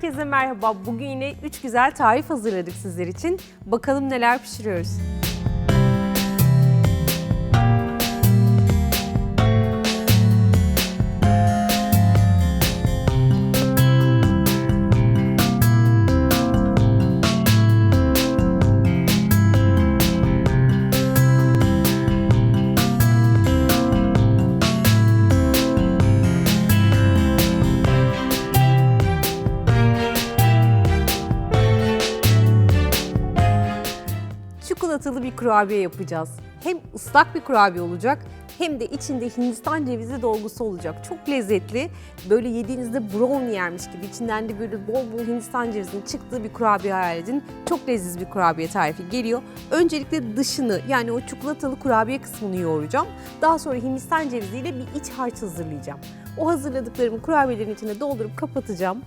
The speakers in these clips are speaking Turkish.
Herkese merhaba. Bugün yine 3 güzel tarif hazırladık sizler için. Bakalım neler pişiriyoruz. Çikolatalı bir kurabiye yapacağız. Hem ıslak bir kurabiye olacak hem de içinde Hindistan cevizi dolgusu olacak. Çok lezzetli. Böyle yediğinizde brownie yermiş gibi içinden de böyle bol bol Hindistan cevizinin çıktığı bir kurabiye hayal edin. Çok lezzetli bir kurabiye tarifi geliyor. Öncelikle dışını yani o çikolatalı kurabiye kısmını yoğuracağım. Daha sonra Hindistan ceviziyle bir iç harç hazırlayacağım. O hazırladıklarımı kurabiyelerin içine doldurup kapatacağım.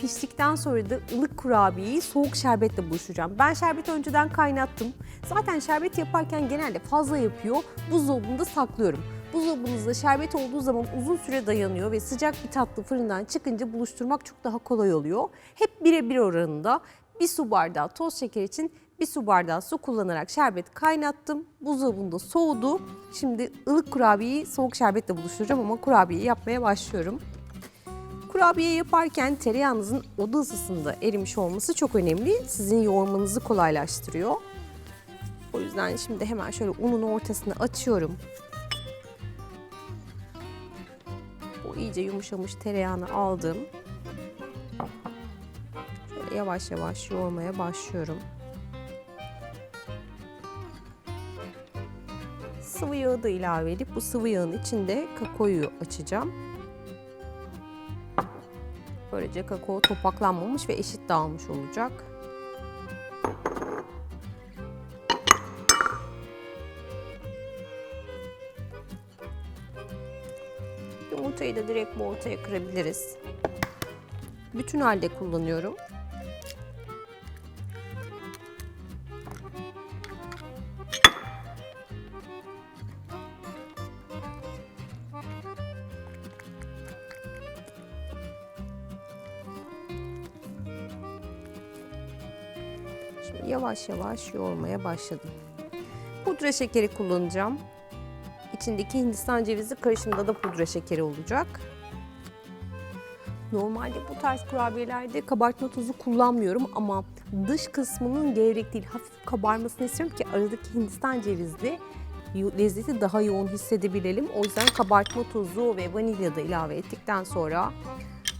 Piştikten sonra da ılık kurabiyeyi soğuk şerbetle buluşturacağım. Ben şerbeti önceden kaynattım. Zaten şerbet yaparken genelde fazla yapıyor. Buzdolabında saklıyorum. Buzdolabınızda şerbet olduğu zaman uzun süre dayanıyor ve sıcak bir tatlı fırından çıkınca buluşturmak çok daha kolay oluyor. Hep birebir oranında bir su bardağı toz şeker için bir su bardağı su kullanarak şerbet kaynattım. Buzdolabında soğudu. Şimdi ılık kurabiyeyi soğuk şerbetle buluşturacağım ama kurabiyeyi yapmaya başlıyorum. Kurabiye yaparken tereyağınızın oda ısısında erimiş olması çok önemli. Sizin yoğurmanızı kolaylaştırıyor. O yüzden şimdi hemen şöyle unun ortasını açıyorum. O iyice yumuşamış tereyağını aldım. Şöyle yavaş yavaş yoğurmaya başlıyorum. Sıvı yağı da ilave edip bu sıvı yağın içinde kakaoyu açacağım. Böylece kakao topaklanmamış ve eşit dağılmış olacak. Yumurtayı da direkt bu ortaya kırabiliriz. Bütün halde kullanıyorum. Yavaş yavaş yoğurmaya başladım. Pudra şekeri kullanacağım. İçindeki Hindistan cevizi karışımda da pudra şekeri olacak. Normalde bu tarz kurabiyelerde kabartma tozu kullanmıyorum ama dış kısmının gevrek değil hafif kabarmasını istiyorum ki aradaki Hindistan cevizli lezzeti daha yoğun hissedebilelim. O yüzden kabartma tozu ve vanilya da ilave ettikten sonra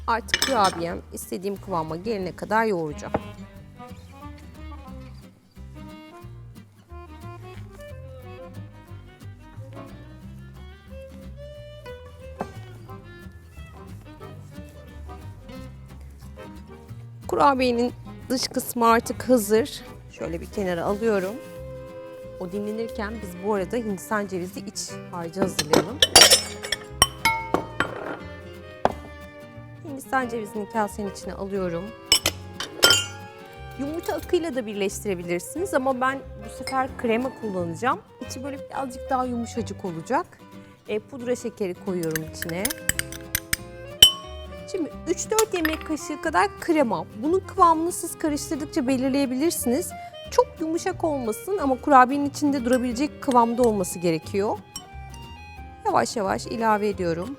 artık kurabiyem istediğim kıvama gelene kadar yoğuracağım. Kurabiyenin dış kısmı artık hazır. Şöyle bir kenara alıyorum. O dinlenirken biz bu arada Hindistan cevizi iç harcı hazırlayalım. Hindistan cevizini kasenin içine alıyorum. Yumurta akıyla da birleştirebilirsiniz ama ben bu sefer krema kullanacağım. İçi böyle birazcık daha yumuşacık olacak. E, pudra şekeri koyuyorum içine. Şimdi 3-4 yemek kaşığı kadar krema. Bunun kıvamını siz karıştırdıkça belirleyebilirsiniz. Çok yumuşak olmasın ama kurabiyenin içinde durabilecek kıvamda olması gerekiyor. Yavaş yavaş ilave ediyorum.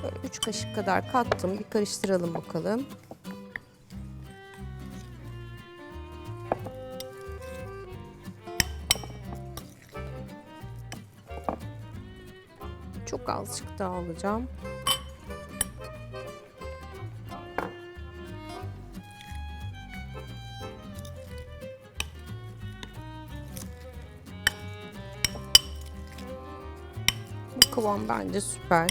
Şöyle 3 kaşık kadar kattım. Bir karıştıralım bakalım. Çok azıcık daha alacağım. Kıvam bence süper.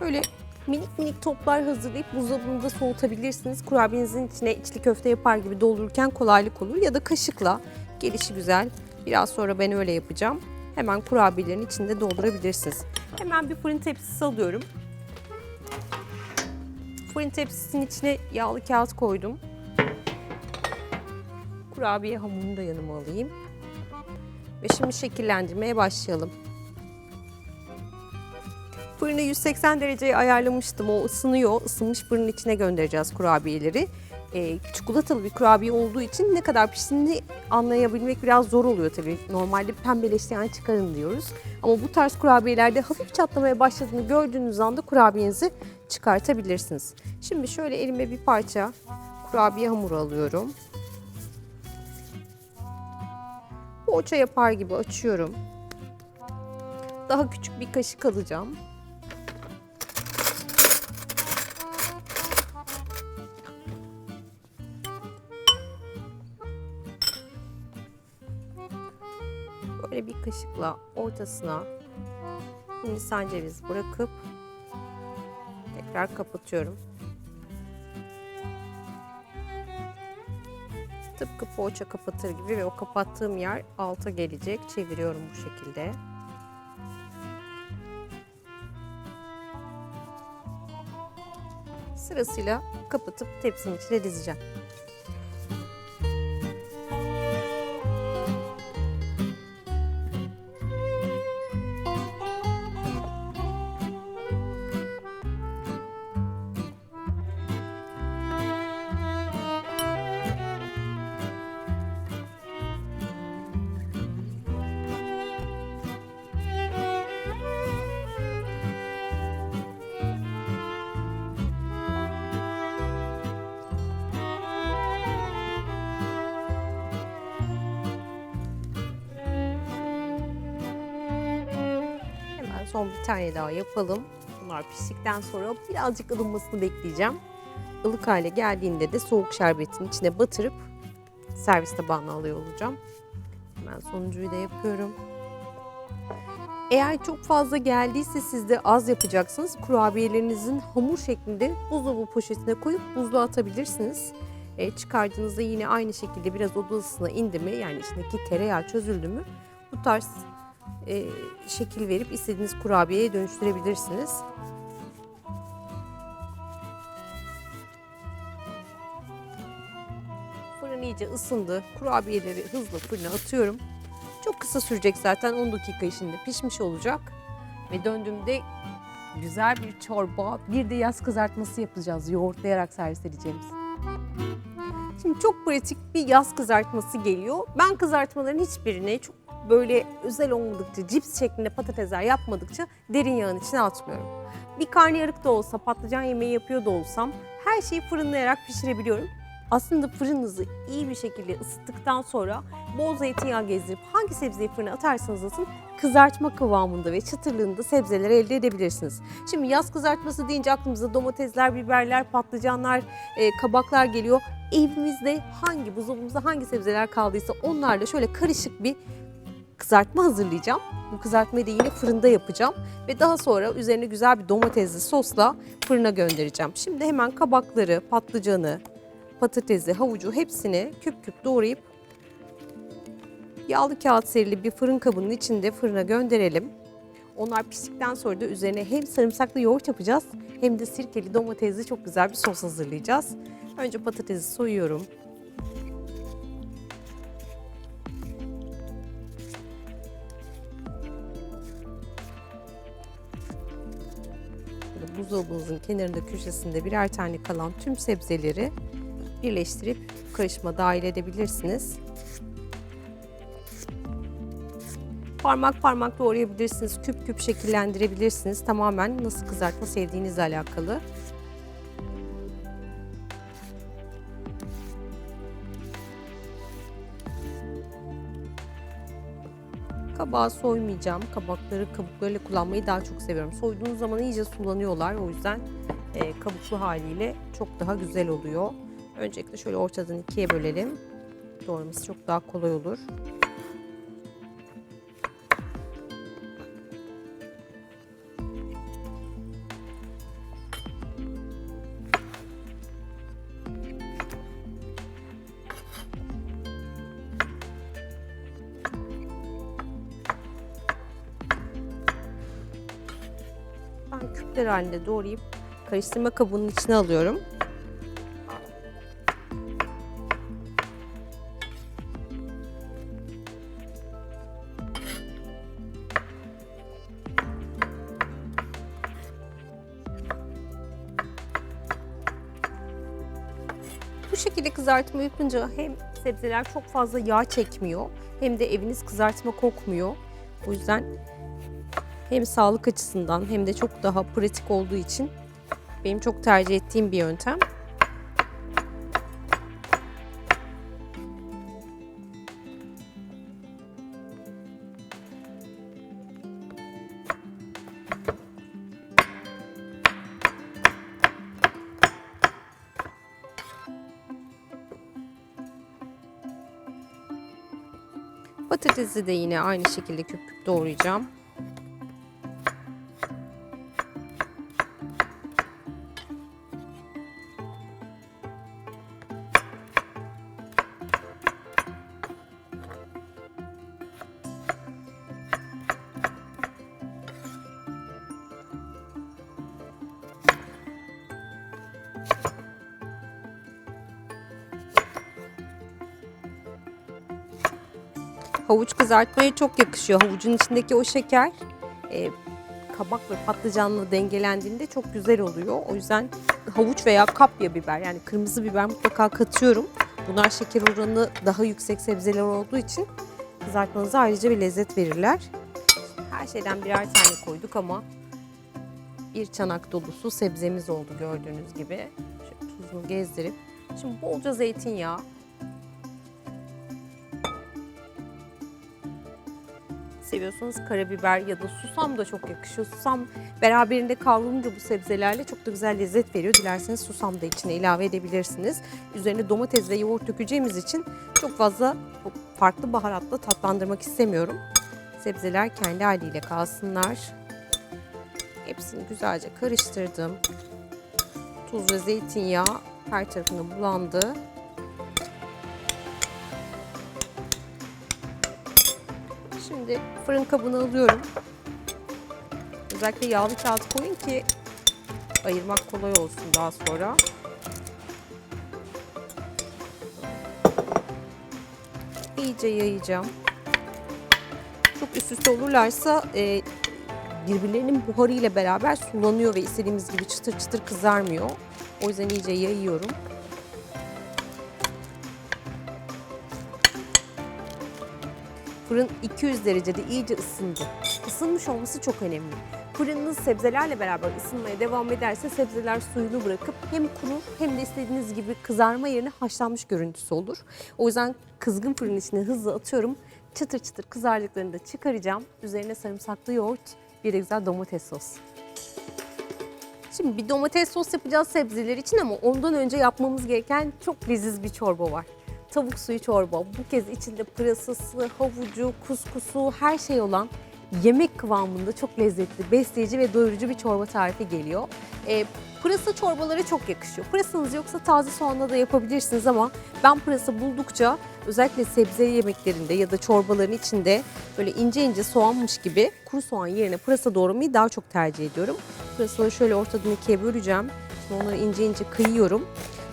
Böyle minik minik toplar hazırlayıp buzdolabında soğutabilirsiniz. Kurabiyenizin içine içli köfte yapar gibi doldururken kolaylık olur. Ya da kaşıkla gelişi güzel. Biraz sonra ben öyle yapacağım. Hemen kurabiyelerin içinde doldurabilirsiniz. Hemen bir fırın tepsisi alıyorum. Fırın tepsisinin içine yağlı kağıt koydum. Kurabiye hamurunu da yanıma alayım. Ve şimdi şekillendirmeye başlayalım. Fırını 180 dereceye ayarlamıştım. O ısınıyor. Isınmış fırının içine göndereceğiz kurabiyeleri. Ee, çikolatalı bir kurabiye olduğu için ne kadar piştiğini anlayabilmek biraz zor oluyor tabii. Normalde pembeleştiğini çıkarın diyoruz. Ama bu tarz kurabiyelerde hafif çatlamaya başladığını gördüğünüz anda kurabiyenizi çıkartabilirsiniz. Şimdi şöyle elime bir parça kurabiye hamuru alıyorum. Poğaça yapar gibi açıyorum. Daha küçük bir kaşık alacağım. Böyle bir kaşıkla ortasına hindistan cevizi bırakıp tekrar kapatıyorum. Tıpkı poğaça kapatır gibi ve o kapattığım yer alta gelecek. Çeviriyorum bu şekilde. Sırasıyla kapatıp tepsinin içine dizeceğim. Tane daha yapalım. Bunlar piştikten sonra birazcık ılınmasını bekleyeceğim. Ilık hale geldiğinde de soğuk şerbetin içine batırıp servis tabağına alıyor olacağım. Hemen sonuncuyu da yapıyorum. Eğer çok fazla geldiyse siz de az yapacaksınız. Kurabiyelerinizin hamur şeklinde buzdolabı poşetine koyup buzluğa atabilirsiniz. E, çıkardığınızda yine aynı şekilde biraz oda ısısına indi mi yani içindeki tereyağı çözüldü mü bu tarz e, şekil verip istediğiniz kurabiyeye dönüştürebilirsiniz. Fırın iyice ısındı. Kurabiyeleri hızlı fırına atıyorum. Çok kısa sürecek zaten 10 dakika içinde pişmiş olacak. Ve döndüğümde güzel bir çorba, bir de yaz kızartması yapacağız yoğurtlayarak servis edeceğimiz. Şimdi çok pratik bir yaz kızartması geliyor. Ben kızartmaların hiçbirini çok böyle özel olmadıkça, cips şeklinde patatesler yapmadıkça derin yağın içine atmıyorum. Bir karnıyarık da olsa, patlıcan yemeği yapıyor da olsam her şeyi fırınlayarak pişirebiliyorum. Aslında fırınınızı iyi bir şekilde ısıttıktan sonra bol zeytinyağı gezdirip hangi sebzeyi fırına atarsanız atın kızartma kıvamında ve çıtırlığında sebzeleri elde edebilirsiniz. Şimdi yaz kızartması deyince aklımıza domatesler, biberler, patlıcanlar, e, kabaklar geliyor. Evimizde hangi buzdolabımızda hangi sebzeler kaldıysa onlarla şöyle karışık bir kızartma hazırlayacağım. Bu kızartmayı da yine fırında yapacağım ve daha sonra üzerine güzel bir domatesli sosla fırına göndereceğim. Şimdi hemen kabakları, patlıcanı, patatesi, havucu hepsini küp küp doğrayıp yağlı kağıt serili bir fırın kabının içinde fırına gönderelim. Onlar piştikten sonra da üzerine hem sarımsaklı yoğurt yapacağız hem de sirkeli domatesli çok güzel bir sos hazırlayacağız. Önce patatesi soyuyorum. Buzdolabınızın kenarında köşesinde birer tane kalan tüm sebzeleri birleştirip karışıma dahil edebilirsiniz. Parmak parmak doğrayabilirsiniz, küp küp şekillendirebilirsiniz. Tamamen nasıl kızartma sevdiğinizle alakalı. Kabağı soymayacağım. Kabakları kabuklarıyla kullanmayı daha çok seviyorum. Soyduğunuz zaman iyice sulanıyorlar. O yüzden e, kabuklu haliyle çok daha güzel oluyor. Öncelikle şöyle ortadan ikiye bölelim. Doğraması çok daha kolay olur. küçükler halinde doğrayıp karıştırma kabının içine alıyorum. Bu şekilde kızartma yapınca hem sebzeler çok fazla yağ çekmiyor hem de eviniz kızartma kokmuyor. O yüzden hem sağlık açısından hem de çok daha pratik olduğu için benim çok tercih ettiğim bir yöntem. Patatesi de yine aynı şekilde küp küp doğrayacağım. Kızartmaya çok yakışıyor. Havucun içindeki o şeker e, kabak ve patlıcanla dengelendiğinde çok güzel oluyor. O yüzden havuç veya kapya biber yani kırmızı biber mutlaka katıyorum. Bunlar şeker oranı daha yüksek sebzeler olduğu için kızartmanıza ayrıca bir lezzet verirler. Her şeyden birer tane koyduk ama bir çanak dolusu sebzemiz oldu gördüğünüz gibi. Şöyle tuzunu gezdirip. Şimdi bolca zeytinyağı, seviyorsanız karabiber ya da susam da çok yakışıyor. Susam beraberinde kavrulunca bu sebzelerle çok da güzel lezzet veriyor. Dilerseniz susam da içine ilave edebilirsiniz. Üzerine domates ve yoğurt dökeceğimiz için çok fazla farklı baharatla tatlandırmak istemiyorum. Sebzeler kendi haliyle kalsınlar. Hepsini güzelce karıştırdım. Tuz ve zeytinyağı her tarafına bulandı. Şimdi fırın kabına alıyorum. Özellikle yağlı kağıt koyun ki ayırmak kolay olsun daha sonra. İyice yayacağım. Çok üst üste olurlarsa e, birbirlerinin buharıyla beraber sulanıyor ve istediğimiz gibi çıtır çıtır kızarmıyor. O yüzden iyice yayıyorum. Fırın 200 derecede iyice ısındı. Isınmış olması çok önemli. Fırınınız sebzelerle beraber ısınmaya devam ederse sebzeler suyunu bırakıp hem kurur hem de istediğiniz gibi kızarma yerine haşlanmış görüntüsü olur. O yüzden kızgın fırın içine hızlı atıyorum. Çıtır çıtır kızardıklarını da çıkaracağım. Üzerine sarımsaklı yoğurt, bir de güzel domates sos. Şimdi bir domates sos yapacağız sebzeler için ama ondan önce yapmamız gereken çok leziz bir çorba var tavuk suyu çorba. Bu kez içinde pırasası, havucu, kuskusu her şey olan yemek kıvamında çok lezzetli, besleyici ve doyurucu bir çorba tarifi geliyor. E, pırasa çorbaları çok yakışıyor. Pırasanız yoksa taze soğanla da yapabilirsiniz ama ben pırasa buldukça özellikle sebze yemeklerinde ya da çorbaların içinde böyle ince ince soğanmış gibi kuru soğan yerine pırasa doğramayı daha çok tercih ediyorum. Pırasaları şöyle ortadan ikiye böleceğim. Şimdi onları ince ince kıyıyorum.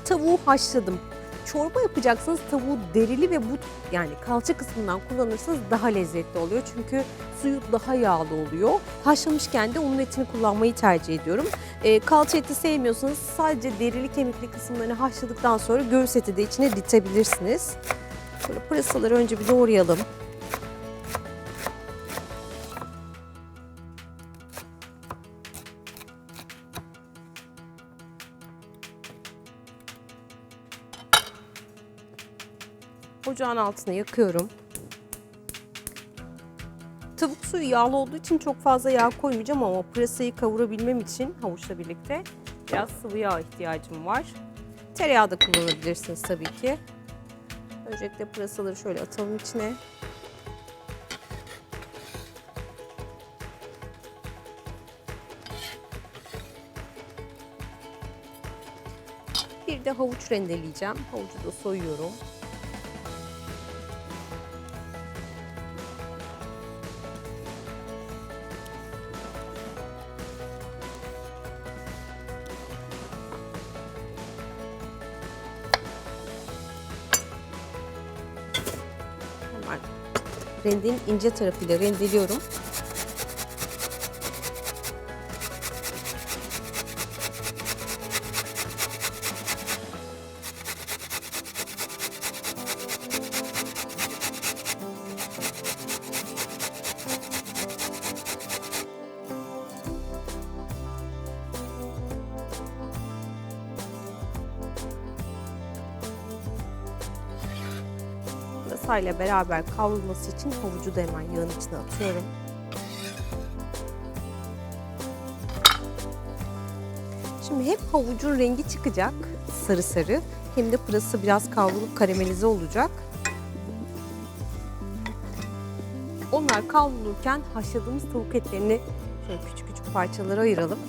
Tavuğu haşladım çorba yapacaksınız tavuğu derili ve but yani kalça kısmından kullanırsanız daha lezzetli oluyor. Çünkü suyu daha yağlı oluyor. Haşlamışken de onun etini kullanmayı tercih ediyorum. E, kalça eti sevmiyorsanız sadece derili kemikli kısımlarını haşladıktan sonra göğüs eti de içine ditebilirsiniz. Böyle pırasaları önce bir doğrayalım. Ocağın altına yakıyorum. Tavuk suyu yağlı olduğu için çok fazla yağ koymayacağım ama pırasayı kavurabilmem için havuçla birlikte biraz sıvı yağ ihtiyacım var. Tereyağı da kullanabilirsiniz tabii ki. Öncelikle pırasaları şöyle atalım içine. Bir de havuç rendeleyeceğim. Havucu da soyuyorum. Rendenin ince tarafıyla rendeliyorum. Yumurtayla beraber kavrulması için havucu da hemen yağın içine atıyorum. Şimdi hem havucun rengi çıkacak sarı sarı hem de pırası biraz kavrulup karamelize olacak. Onlar kavrulurken haşladığımız tavuk etlerini şöyle küçük küçük parçalara ayıralım.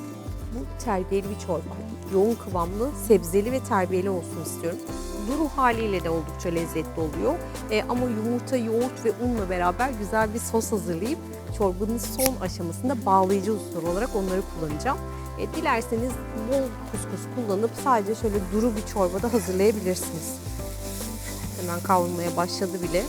Bu terbiyeli bir çorba. Yoğun kıvamlı, sebzeli ve terbiyeli olsun istiyorum. Duru haliyle de oldukça lezzetli oluyor. E, ama yumurta, yoğurt ve unla beraber güzel bir sos hazırlayıp çorbanın son aşamasında bağlayıcı unsur olarak onları kullanacağım. E, dilerseniz bol kuskus kullanıp sadece şöyle duru bir çorba da hazırlayabilirsiniz. Hemen kavrulmaya başladı bile.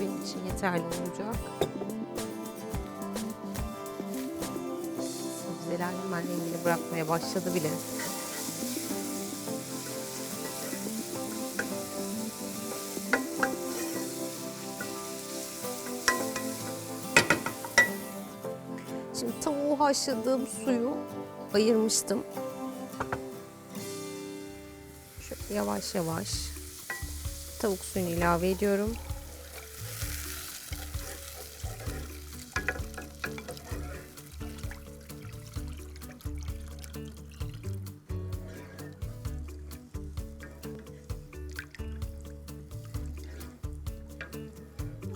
Benim için yeterli olacak. Sebzeler hemen rengini bırakmaya başladı bile. Şimdi tavuğu haşladığım suyu ayırmıştım. Şöyle yavaş yavaş tavuk suyunu ilave ediyorum.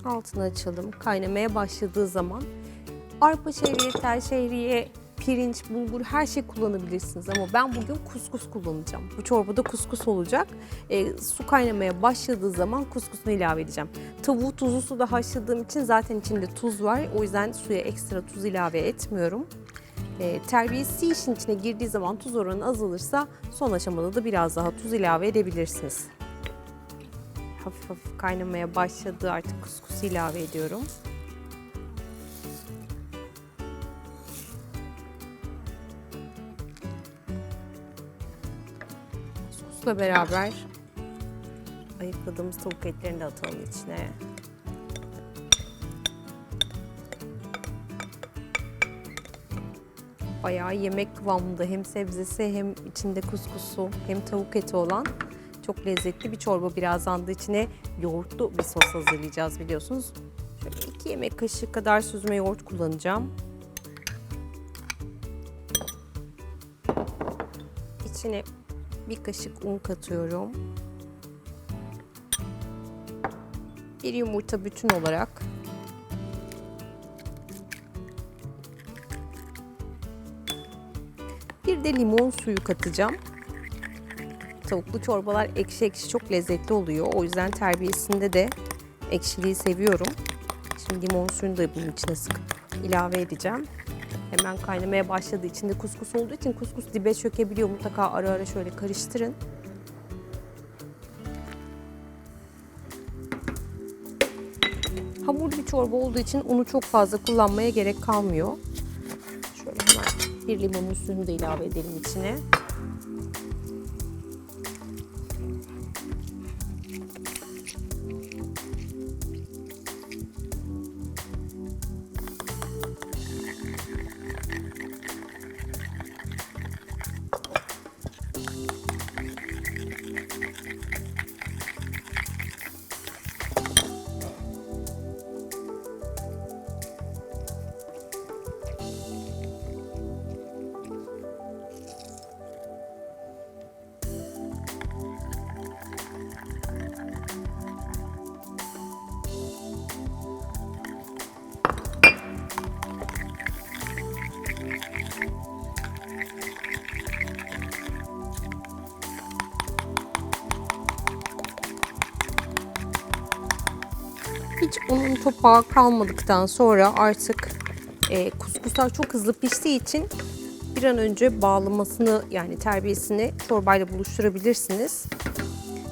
Altını açalım. Kaynamaya başladığı zaman arpa şehriye, tel şehriye, pirinç, bulgur her şey kullanabilirsiniz ama ben bugün kuskus kullanacağım. Bu çorbada kuskus olacak. E, su kaynamaya başladığı zaman kuskusunu ilave edeceğim. Tavuğu tuzlu suda haşladığım için zaten içinde tuz var. O yüzden suya ekstra tuz ilave etmiyorum. E, terbiyesi işin içine girdiği zaman tuz oranı azalırsa son aşamada da biraz daha tuz ilave edebilirsiniz. Hafif hafif kaynamaya başladı artık kuskusu ilave ediyorum. Kuskusla beraber ayıkladığımız tavuk etlerini de atalım içine. Bayağı yemek kıvamında hem sebzesi hem içinde kuskusu hem tavuk eti olan çok lezzetli bir çorba. Birazdan da içine yoğurtlu bir sos hazırlayacağız biliyorsunuz. Şöyle iki yemek kaşığı kadar süzme yoğurt kullanacağım. İçine bir kaşık un katıyorum. Bir yumurta bütün olarak bir de limon suyu katacağım. Tavuklu çorbalar ekşi ekşi çok lezzetli oluyor. O yüzden terbiyesinde de ekşiliği seviyorum. Şimdi limon suyunu da bunun içine sıkıp ilave edeceğim. Hemen kaynamaya başladı. İçinde kuskus olduğu için kuskus dibe çökebiliyor. Mutlaka ara ara şöyle karıştırın. Hamur bir çorba olduğu için unu çok fazla kullanmaya gerek kalmıyor. Şöyle hemen bir limonun suyunu da ilave edelim içine. Hiç unun topağı kalmadıktan sonra artık E, kuskuslar çok hızlı piştiği için bir an önce bağlamasını yani terbiyesini çorbayla buluşturabilirsiniz.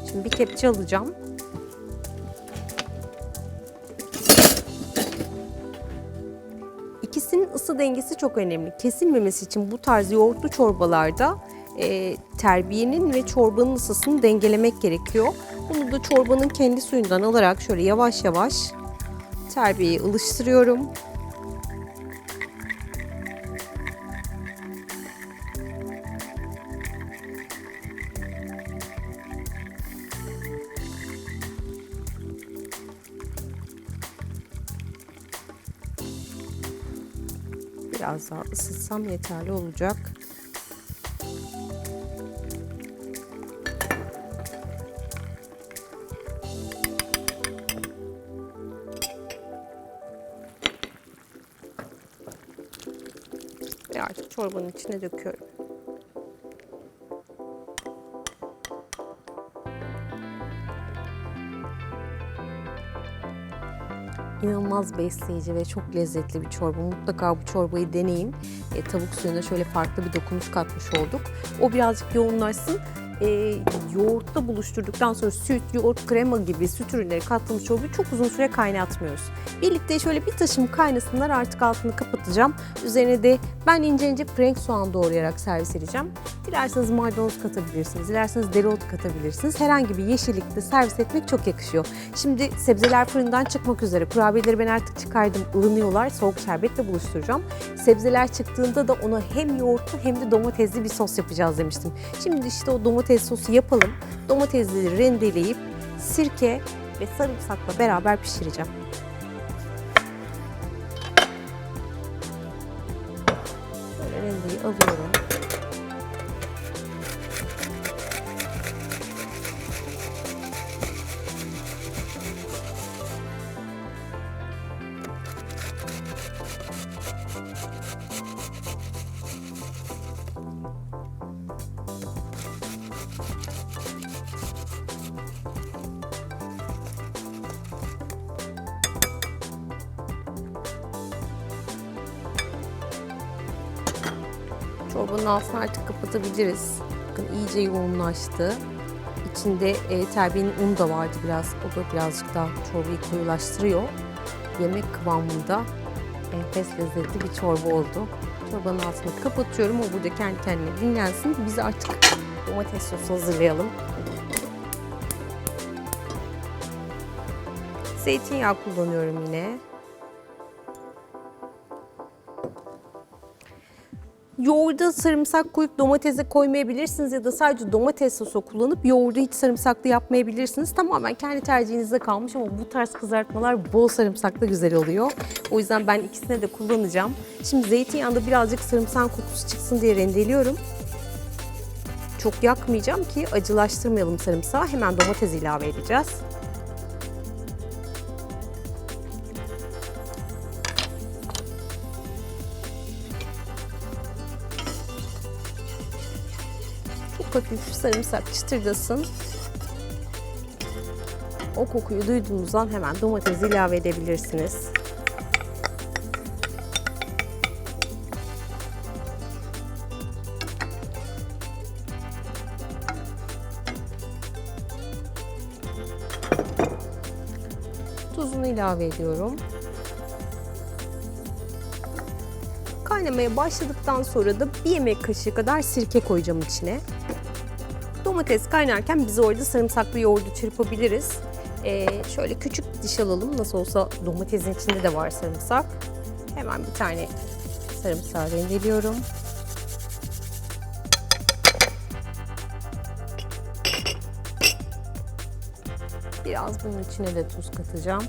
Şimdi bir kepçe alacağım. İkisinin ısı dengesi çok önemli. Kesilmemesi için bu tarz yoğurtlu çorbalarda e, terbiyenin ve çorbanın ısısını dengelemek gerekiyor. Bunu da çorbanın kendi suyundan alarak şöyle yavaş yavaş terbiyeyi ılıştırıyorum. Biraz daha ısıtsam yeterli olacak. Çorbanın içine döküyorum. İnanılmaz besleyici ve çok lezzetli bir çorba. Mutlaka bu çorbayı deneyin. E, tavuk suyuna şöyle farklı bir dokunuş katmış olduk. O birazcık yoğunlaşsın. E, yoğurtla buluşturduktan sonra süt, yoğurt, krema gibi süt ürünleri kattığımız çorbayı çok uzun süre kaynatmıyoruz. Birlikte şöyle bir taşım kaynasınlar artık altını kapatacağım. Üzerine de ben ince ince frank soğan doğrayarak servis edeceğim. Dilerseniz maydanoz katabilirsiniz, dilerseniz dereotu katabilirsiniz. Herhangi bir yeşillikte servis etmek çok yakışıyor. Şimdi sebzeler fırından çıkmak üzere. Kurabiyeleri ben artık çıkardım, ılınıyorlar. Soğuk şerbetle buluşturacağım. Sebzeler çıktığında da ona hem yoğurtlu hem de domatesli bir sos yapacağız demiştim. Şimdi işte o domates sosu yapalım. Domatesleri rendeleyip sirke ve sarımsakla beraber pişireceğim. Böyle rendeyi alıyorum. Çorbanın altını artık kapatabiliriz. Bakın iyice yoğunlaştı. İçinde e, terbiyenin unu da vardı biraz. O da birazcık daha çorbayı koyulaştırıyor. Yemek kıvamında enfes lezzetli bir çorba oldu. Çorbanın altını kapatıyorum. O burada kendi kendine dinlensin. Biz artık domates sosu hazırlayalım. Zeytinyağı kullanıyorum yine. Yoğurda sarımsak koyup domatese koymayabilirsiniz ya da sadece domates sosu kullanıp yoğurdu hiç sarımsaklı yapmayabilirsiniz. Tamamen kendi tercihinize kalmış ama bu tarz kızartmalar bol sarımsaklı güzel oluyor. O yüzden ben ikisine de kullanacağım. Şimdi zeytinyağında birazcık sarımsak kokusu çıksın diye rendeliyorum. Çok yakmayacağım ki acılaştırmayalım sarımsağı. Hemen domates ilave edeceğiz. Hafif sarımsak çıtırdasın. O kokuyu duyduğunuzdan hemen domatesi ilave edebilirsiniz. Tuzunu ilave ediyorum. Kaynamaya başladıktan sonra da bir yemek kaşığı kadar sirke koyacağım içine. Domates kaynarken biz orada sarımsaklı yoğurdu çırpabiliriz. Ee, şöyle küçük diş alalım. Nasıl olsa domatesin içinde de var sarımsak. Hemen bir tane sarımsağı rendeliyorum. Biraz bunun içine de tuz katacağım.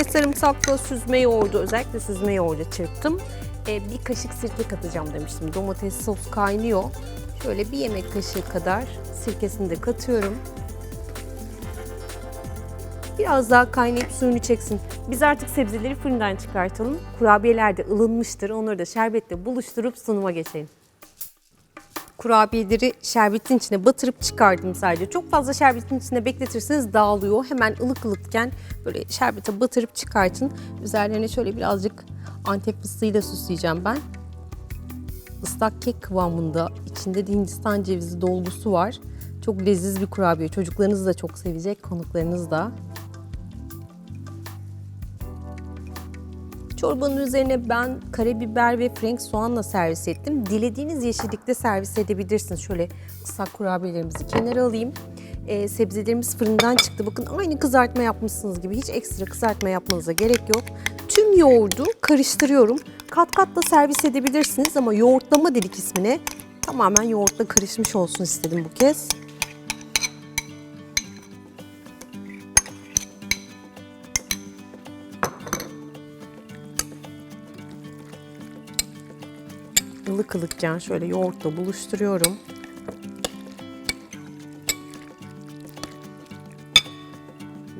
Ve sarımsakla süzme yoğurdu, özellikle süzme yoğurdu çırptım. Ee, bir kaşık sirke katacağım demiştim. Domates sos kaynıyor. Şöyle bir yemek kaşığı kadar sirkesini de katıyorum. Biraz daha kaynayıp suyunu çeksin. Biz artık sebzeleri fırından çıkartalım. Kurabiyeler de ılınmıştır. Onları da şerbetle buluşturup sunuma geçelim. Kurabiyeleri şerbetin içine batırıp çıkardım sadece. Çok fazla şerbetin içinde bekletirseniz dağılıyor. Hemen ılık ılıkken böyle şerbete batırıp çıkartın. Üzerlerine şöyle birazcık antep fıstığıyla süsleyeceğim ben. Islak kek kıvamında. içinde de hindistan cevizi dolgusu var. Çok leziz bir kurabiye. Çocuklarınız da çok sevecek, konuklarınız da. Çorbanın üzerine ben karabiber ve frank soğanla servis ettim. Dilediğiniz yeşillikte servis edebilirsiniz. Şöyle ıslak kurabiyelerimizi kenara alayım. Ee, sebzelerimiz fırından çıktı. Bakın aynı kızartma yapmışsınız gibi. Hiç ekstra kızartma yapmanıza gerek yok. Tüm yoğurdu karıştırıyorum. Kat kat da servis edebilirsiniz ama yoğurtlama dedik ismine. Tamamen yoğurtla karışmış olsun istedim bu kez. Ilık ılıkken şöyle yoğurtla buluşturuyorum.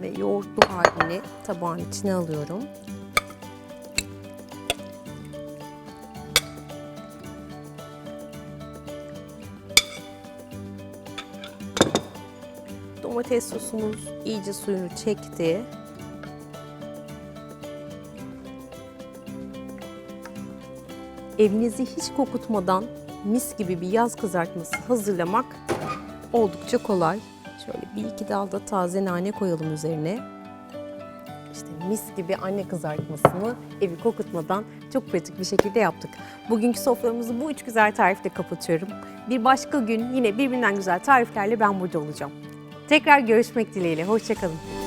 Ve yoğurtlu halini tabağın içine alıyorum. Domates sosumuz iyice suyunu çekti. Evinizi hiç kokutmadan mis gibi bir yaz kızartması hazırlamak oldukça kolay. Şöyle bir iki dal da taze nane koyalım üzerine. İşte mis gibi anne kızartmasını evi kokutmadan çok pratik bir şekilde yaptık. Bugünkü soframızı bu üç güzel tarifle kapatıyorum. Bir başka gün yine birbirinden güzel tariflerle ben burada olacağım. Tekrar görüşmek dileğiyle. Hoşçakalın.